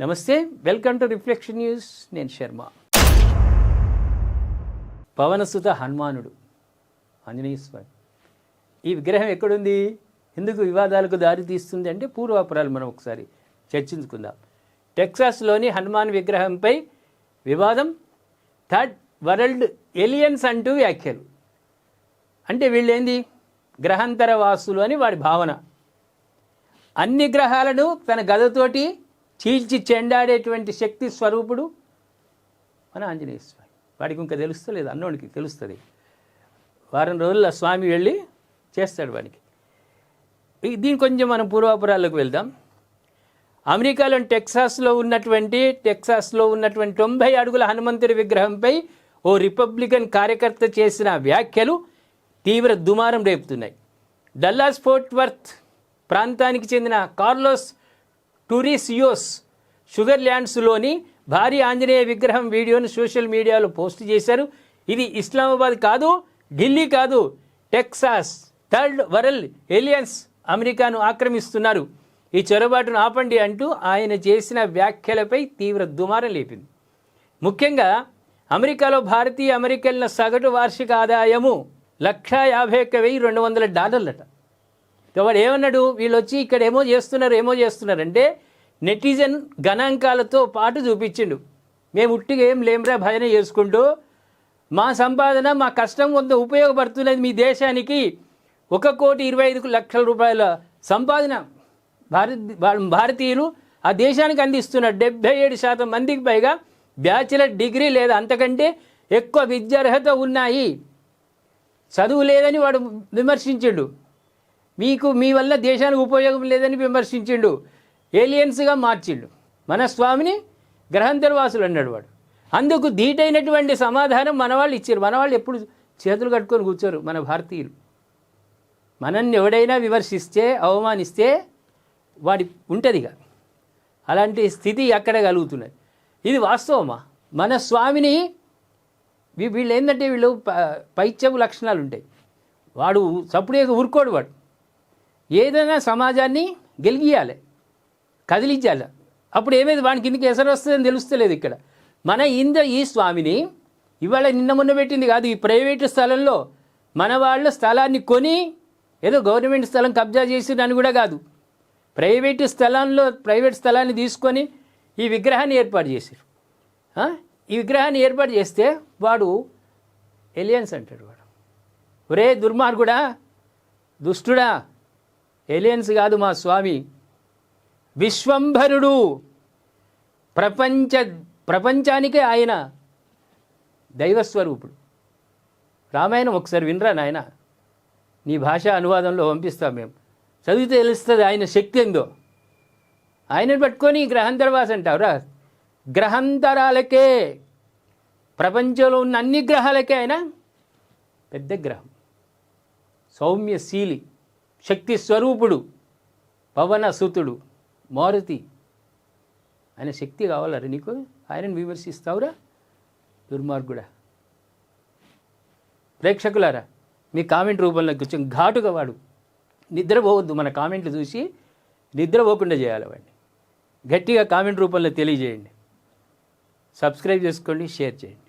నమస్తే welcome to reflection news. నేను శర్మ. పవనసుత హనుమానుడు. ఆంజనేయ స్వామి ఈ విగ్రహం ఎక్కడుంది? ఎందుకు వివాదాలకు దారి తీస్తుంది అంటే పూర్వాపురాలు మనం ఒకసారి చర్చించుకుందాం. టెక్సాస్లోని హనుమాన్ విగ్రహంపై వివాదం థర్డ్ వరల్డ్ ఎలియన్స్ అంటూ వ్యాఖ్యలు. అంటే వీళ్ళేంది? గ్రహాంతర వాసులు అని వాడి భావన. అన్ని గ్రహాలను తన గదతోటి చీల్చి చెండాడేటువంటి శక్తి స్వరూపుడు మన ఆంజనేయ స్వామి. వాడికి ఇంకా తెలుస్తలేదు అన్నోడికి తెలుస్తుంది. వారం రోజుల్లో స్వామి వెళ్ళి చేస్తాడు వాడికి. దీని కొంచెం మనం పూర్వాపురాల్లోకి వెళ్దాం. అమెరికాలోని టెక్సాస్లో ఉన్నటువంటి టెక్సాస్లో ఉన్నటువంటి తొంభై అడుగుల హనుమంతుడి విగ్రహంపై ఓ రిపబ్లికన్ కార్యకర్త చేసిన వ్యాఖ్యలు తీవ్ర దుమారం రేపుతున్నాయి. డల్లాస్ ఫోర్ట్ వర్త్ ప్రాంతానికి చెందిన కార్లోస్ టూరిసియోస్ షుగర్ ల్యాండ్స్లోని భారీ ఆంజనేయ విగ్రహం వీడియోను సోషల్ మీడియాలో పోస్ట్ చేశారు. ఇది ఇస్లామాబాద్ కాదు ఢిల్లీ కాదు టెక్సాస్ థర్డ్ వరల్డ్ ఏలియన్స్ అమెరికాను ఆక్రమిస్తున్నారు. ఈ చొరబాటును ఆపండి అంటూ ఆయన చేసిన వ్యాఖ్యలపై తీవ్ర దుమారం లేపింది. ముఖ్యంగా అమెరికాలో భారతీయ అమెరికన్ల సగటు వార్షిక ఆదాయము లక్షా యాభై ఒక్క వెయ్యి రెండు వందల డాలర్లట. వాడు ఏమన్నాడు? వీళ్ళు వచ్చి ఇక్కడ ఏమో చేస్తున్నారు ఏమో చేస్తున్నారంటే నెటిజన్ గణాంకాలతో పాటు చూపించిండు. మేము ఉట్టిగా ఏం లేమరా భజన చేసుకుంటూ మా సంపాదన మా కష్టం కొంత ఉపయోగపడుతున్నది మీ దేశానికి ఒక కోటి ఇరవై ఐదు లక్షల రూపాయల సంపాదన భారత్ భారతీయులు ఆ దేశానికి అందిస్తున్నారు డెబ్బై ఏడు శాతం మందికి పైగా బ్యాచిలర్ డిగ్రీ లేదా అంతకంటే ఎక్కువ విద్యార్హత ఉన్నాయి. చదువు లేదని వాడు విమర్శించిండు. మీకు మీ వల్ల దేశానికి ఉపయోగం లేదని విమర్శించిండు. ఏలియన్స్గా మార్చిండు మన స్వామిని గ్రహాంతరవాసులు అన్నాడు వాడు. అందుకు ధీటైనటువంటి సమాధానం మన వాళ్ళు ఇచ్చారు. మన వాళ్ళు ఎప్పుడు చేతులు కట్టుకొని కూర్చోరు మన భారతీయులు. మనల్ని ఎవడైనా విమర్శిస్తే అవమానిస్తే వాడి ఉంటుంది ఇక. అలాంటి స్థితి అక్కడ కలుగుతున్నది. ఇది వాస్తవమా? మన స్వామిని వీళ్ళు ఏంటంటే వీళ్ళు ప- పైత్యపు లక్షణాలు ఉంటాయి. వాడు చప్పుడే ఊరుకోడు వాడు. ఏదైనా సమాజాన్ని గెలిగియాలి. కదిలించాలి. అప్పుడు ఏమైంది? వానికి కిందకి ఎసరు వస్తుందని తెలుస్తలేదు ఇక్కడ. మన ఇంద్ర ఈ స్వామిని ఇవాళ నిన్న మొన్న పెట్టింది కాదు ఈ ప్రైవేటు స్థలంలో మన వాళ్ళ స్థలాన్ని కొని ఏదో గవర్నమెంట్ స్థలం కబ్జా చేసిందని కూడా కాదు. ప్రైవేటు స్థలంలో ప్రైవేట్ స్థలాన్ని తీసుకొని ఈ విగ్రహాన్ని ఏర్పాటు చేశారు ఈ విగ్రహాన్ని ఏర్పాటు చేస్తే వాడు ఎలియన్స్ అంటాడు వాడు. ఒరే దుర్మార్గుడా దుష్టుడా ఎలియన్స్ కాదు మా స్వామి. విశ్వంభరుడు. ప్రపంచ ప్రపంచానికే ఆయన దైవస్వరూపుడు. రామాయణం ఒకసారి వినరా నాయన? నీ భాష అనువాదంలో పంపిస్తాం మేము. చదివితే తెలుస్తుంది ఆయన శక్తి ఏందో. ఆయనను పట్టుకొని గ్రహాంతరవాస అంటావురా? గ్రహాంతరాలకే ప్రపంచంలో ఉన్న అన్ని గ్రహాలకే ఆయన పెద్ద గ్రహం. సౌమ్యశీలి శక్తి స్వరూపుడు పవనసుతుడు. మారుతి ఆయన శక్తి కావాలరా నీకు. ఆయనను విమర్శిస్తావురా దుర్మార్గుడా. ప్రేక్షకులారా మీ కామెంట్ రూపంలో కొంచెం ఘాటుగా వాడు. నిద్రపోవద్దు మన కామెంట్లు చూసి నిద్రపోకుండా చేయాలి వాడిని. గట్టిగా కామెంట్ రూపంలో తెలియజేయండి. సబ్స్క్రైబ్ చేసుకోండి షేర్ చేయండి.